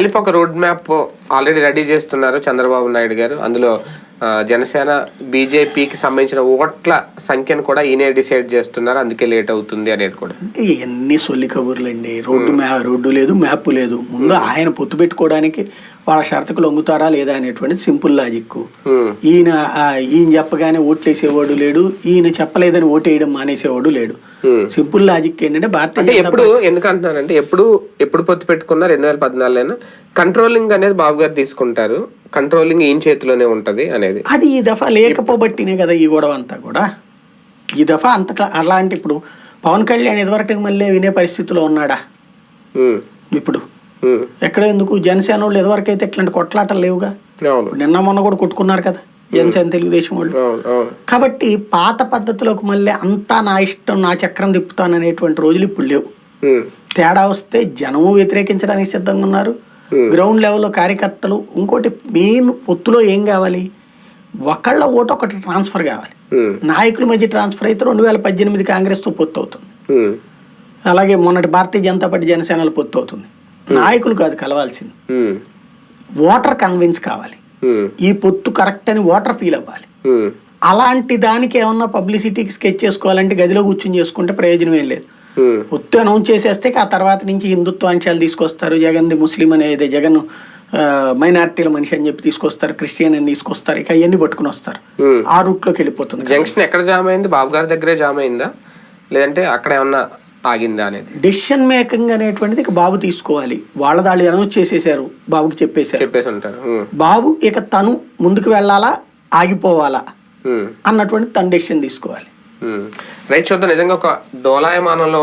కలిపి ఒక road map already ready చేస్తున్నారు చంద్రబాబు నాయుడు గారు. అందులో జనసేన బీజేపీకి సంబంధించిన ఓట్ల సంఖ్యను కూడా ఈయనే డిసైడ్ చేస్తున్నారు. అందుకే లేట్ అవుతుంది అనేది కూడా. ఎన్ని సొల్లి కబుర్లండి. రోడ్డు మ్యా రోడ్డు లేదు మ్యాప్ లేదు. ముందు ఆయన పొత్తు పెట్టుకోవడానికి వాళ్ళ షరతుకు లొంగుతారా లేదా అనేటువంటిది సింపుల్ లాజిక్. ఈయన ఈయన చెప్పగానే ఓట్లేసేవాడు లేడు. ఈయన చెప్పలేదని ఓటేయడం మానేసేవాడు లేడు. సింపుల్ లాజిక్ ఏంటంటే భారతీయ ఎప్పుడు ఎందుకు అంటున్నానంటే ఎప్పుడు ఎప్పుడు పొత్తు పెట్టుకున్నా రెండు వేల పద్నాలుగులో కంట్రోలింగ్ అనేది బాబు గారు తీసుకుంటారు. కంట్రోలింగ్ ఈయన చేతిలోనే ఉంటది అనేది. అది ఈ దఫా లేకపోబట్టినే కదా ఈ గొడవ అంతా కూడా. ఈ దఫా అంత అలాంటి ఇప్పుడు పవన్ కళ్యాణ్ ఇదివరకు మళ్ళీ వినే పరిస్థితిలో ఉన్నాడా? ఇప్పుడు. ఎక్కడ ఎందుకు? జనసేన వాళ్ళు ఇదివరకు అయితే ఇట్లాంటి కొట్లాటలు లేవుగా? నిన్న మొన్న కూడా కొట్టుకున్నారు కదా జనసేన తెలుగుదేశం వాళ్ళు. కాబట్టి పాత పద్ధతిలోకి మళ్ళీ అంతా నా ఇష్టం నా చక్రం తిప్పుతాను అనేటువంటి రోజులు ఇప్పుడు లేవు. తేడా వస్తే జనము వ్యతిరేకించడానికి సిద్ధంగా ఉన్నారు. గ్రౌండ్ లెవెల్లో కార్యకర్తలు ఇంకోటి మెయిన్ పొత్తులో ఏం కావాలి? ఒకళ్ళ ఓటు ఒకటి ట్రాన్స్ఫర్ కావాలి. ఉమ్, నాయకుల మధ్య ట్రాన్స్ఫర్ అయితే రెండు వేల పద్దెనిమిది కాంగ్రెస్తో పొత్తు అవుతుంది. ఉమ్, అలాగే మొన్నటి భారతీయ జనతా పార్టీ జనసేనలో పొత్తు అవుతుంది. నాయకులు కాదు కలవాల్సింది. ఓటర్ కన్విన్స్ కావాలి. ఈ పొత్తు కరెక్ట్ అని ఓటర్ ఫీల్ అవ్వాలి. అలాంటి దానికి ఏమన్నా పబ్లిసిటీకి స్కెచ్ చేసుకోవాలంటే గదిలో కూర్చుని చేసుకుంటే ప్రయోజనం ఏం లేదు. ఉమ్, పొత్తు అనౌన్స్ చేసేస్తే ఆ తర్వాత నుంచి హిందుత్వ అంశాలు తీసుకొస్తారు జగన్ది ముస్లిం అనేది జగన్ మైనారిటీల మనిషి అని చెప్పి తీసుకొస్తారు. క్రిస్టియన్ అని తీసుకొస్తారు. ఇక అవన్నీ పట్టుకుని వస్తారు. ఆ రూట్లోకి వెళ్ళిపోతుంది జంక్షన్ ఎక్కడ జామ్ అయింది? బాబు గారి దగ్గరే జామ్ అయిందా? లేదంటే అక్కడ ఏమన్నా ఆగిందా అనేది? డెసిషన్ మేకింగ్ అనేటువంటిది ఇక బాబు తీసుకోవాలి. వాళ్ళ దాళ్ళు అనౌన్స్ చేసేసారు బాబుకి చెప్పేశారు. చెప్పేసి ఉంటారు. బాబు ఇక తను ముందుకు వెళ్ళాలా? ఆగిపోవాలా? అన్నటువంటి తను డెసిషన్ తీసుకోవాలి. రైట్ చూద్దాం నిజంగా ఒక డోలాయమానంలో